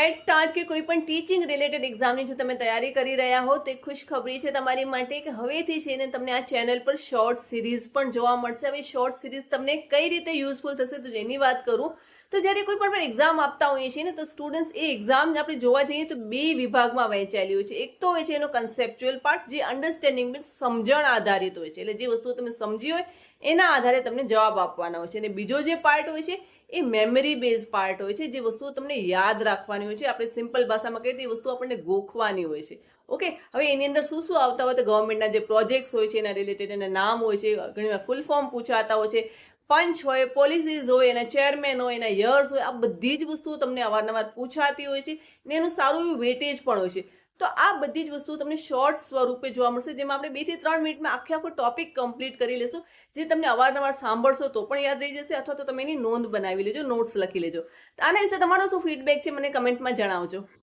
TET TAT કે કોઈ પણ ટીચિંગ રિલેટેડ એક્ઝામની જો તમે તૈયારી કરી રહ્યા હો, તો એક ખુશખબરી છે તમારી માટે કે હવેથી છે ને તમને આ ચેનલ પર શોર્ટ સિરીઝ પણ જોવા મળશે. હવે શોર્ટ સિરીઝ તમને કઈ રીતે યુઝફુલ થશે તો જેની વાત કરું, તો જ્યારે કોઈ પણ એક્ઝામ આપતા હોઈએ છીએ ને, તો સ્ટુડન્ટ્સ એ એક્ઝામ આપણે જોવા જઈએ તો બે વિભાગમાં વહેંચાયેલી હોય છે. એક તો હોય છે એનો કન્સેપ્ચ્યુઅલ પાર્ટ જે અન્ડરસ્ટેન્ડિંગ મીન્સ સમજણ આધારિત હોય છે. એટલે જે વસ્તુ તમે સમજી હોય, એના આધારે તમને જવાબ આપવાના હોય છે. અને બીજો જે પાર્ટ હોય છે એ મેમરી બેઝ પાર્ટ હોય છે, જે વસ્તુઓ તમને યાદ રાખવાની હોય છે. આપણે સિમ્પલ ભાષામાં કહીએ તો એ વસ્તુ આપણને ગોખવાની હોય છે. ઓકે હવે એની અંદર શું શું આવતા હોય તો ગવર્મેન્ટના જે પ્રોજેક્ટ્સ હોય છે, એના રિલેટેડ એના નામ હોય છે ઘણીવાર ફૂલ ફોર્મ પૂછાતા હોય છે. પંચ હોય પોલિસીઝ હોય, એના ચેરમેન હોય, એના યર્સ હોય, આ બધી જ વસ્તુઓ તમને અવારનવાર પૂછાતી હોય છે. ને એનું સારું એવું વેટેજ પણ હોય છે. તો આ બધી જ વસ્તુ તમને શોર્ટ સ્વરૂપે જોવા મળશે, જેમાં આપણે બેથી ત્રણ મિનિટમાં આખે આખો ટોપિક કમ્પ્લીટ કરી લેશું. જે તમને અવારનવાર સાંભળશો તો પણ યાદ રહી જશે, અથવા તો તમે એની નોંધ બનાવી લેજો નોટ્સ લખી લેજો. આના વિશે તમારો શું ફીડબેક છે, મને કમેન્ટમાં જણાવજો.